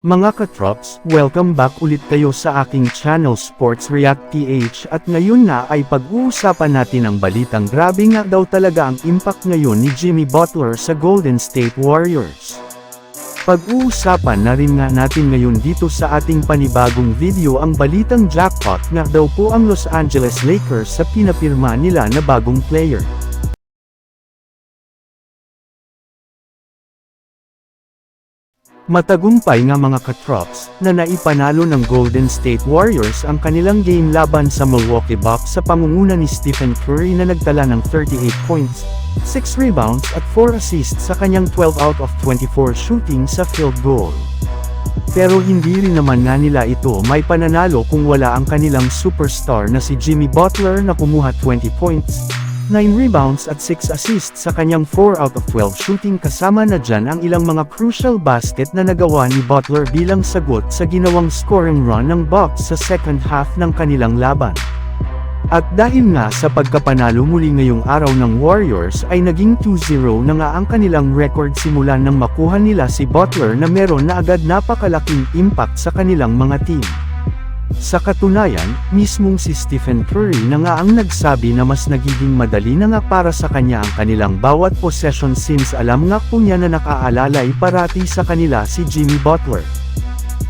Mga katrops, welcome back ulit kayo sa aking channel Sports React PH at ngayon na ay pag-uusapan natin ang balitang grabe nga daw talaga ang impact ngayon ni Jimmy Butler sa Golden State Warriors. Pag-uusapan na rin nga natin ngayon dito sa ating panibagong video ang balitang jackpot nga daw po ang Los Angeles Lakers sa pinapirma nila na bagong player. Matagumpay nga mga katrops, na naipanalo ng Golden State Warriors ang kanilang game laban sa Milwaukee Bucks sa pangunguna ni Stephen Curry na nagtala ng 38 points, 6 rebounds at 4 assists sa kanyang 12 out of 24 shooting sa field goal. Pero hindi rin naman nga nila ito may pananalo kung wala ang kanilang superstar na si Jimmy Butler na kumuha 20 points, 9 rebounds at 6 assists sa kanyang 4 out of 12 shooting kasama na dyan ang ilang mga crucial basket na nagawa ni Butler bilang sagot sa ginawang scoring run ng Bucks sa second half ng kanilang laban. At dahil nga sa pagkapanalo muli ngayong araw ng Warriors ay naging 2-0 na nga ang kanilang record simula nang makuha nila si Butler na meron na agad napakalaking impact sa kanilang mga team. Sa katunayan, mismong si Stephen Curry na nga ang nagsabi na mas nagiging madali na nga para sa kanya ang kanilang bawat possession since alam nga po niya na nakaalalay parati sa kanila si Jimmy Butler.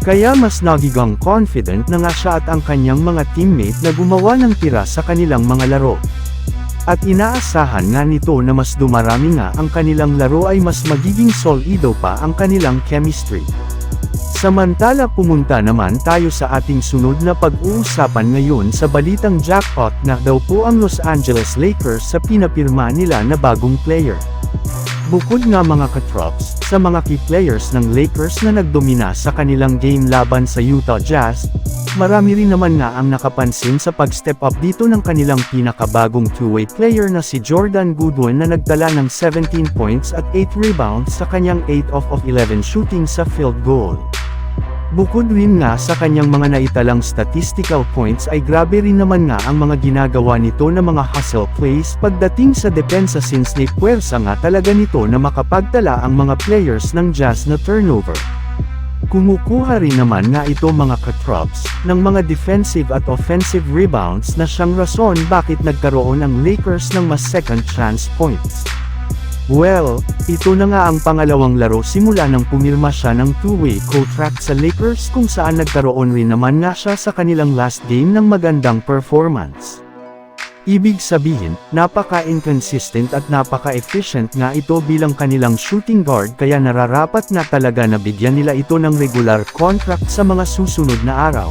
Kaya mas nagigang confident na nga siya at ang kanyang mga teammate na gumawa ng tira sa kanilang mga laro. At inaasahan nga nito na mas dumarami nga ang kanilang laro ay mas magiging solido pa ang kanilang chemistry. Samantala pumunta naman tayo sa ating sunod na pag-uusapan ngayon sa balitang jackpot na daw po ang Los Angeles Lakers sa pinapirma nila na bagong player. Bukod nga mga katrops, sa mga key players ng Lakers na nagdomina sa kanilang game laban sa Utah Jazz, marami rin naman nga ang nakapansin sa pag-step up dito ng kanilang pinakabagong two-way player na si Jordan Goodwin na nagtala ng 17 points at 8 rebounds sa kanyang 8 off of 11 shooting sa field goal. Bukod rin nga sa kanyang mga naitalang statistical points ay grabe rin naman nga ang mga ginagawa nito na mga hustle plays pagdating sa depensa since ni puwersa nga talaga nito na makapagtala ang mga players ng Jazz na turnover. Kumukuha rin naman nga ito mga katrops, ng mga defensive at offensive rebounds na siyang rason bakit nagkaroon ang Lakers ng mas second chance points. Well, ito na nga ang pangalawang laro simula nang pumirma siya ng two-way contract sa Lakers kung saan nagkaroon rin naman nga siya sa kanilang last game ng magandang performance. Ibig sabihin, napaka-inconsistent at napaka-efficient nga ito bilang kanilang shooting guard kaya nararapat na talaga na bigyan nila ito ng regular contract sa mga susunod na araw.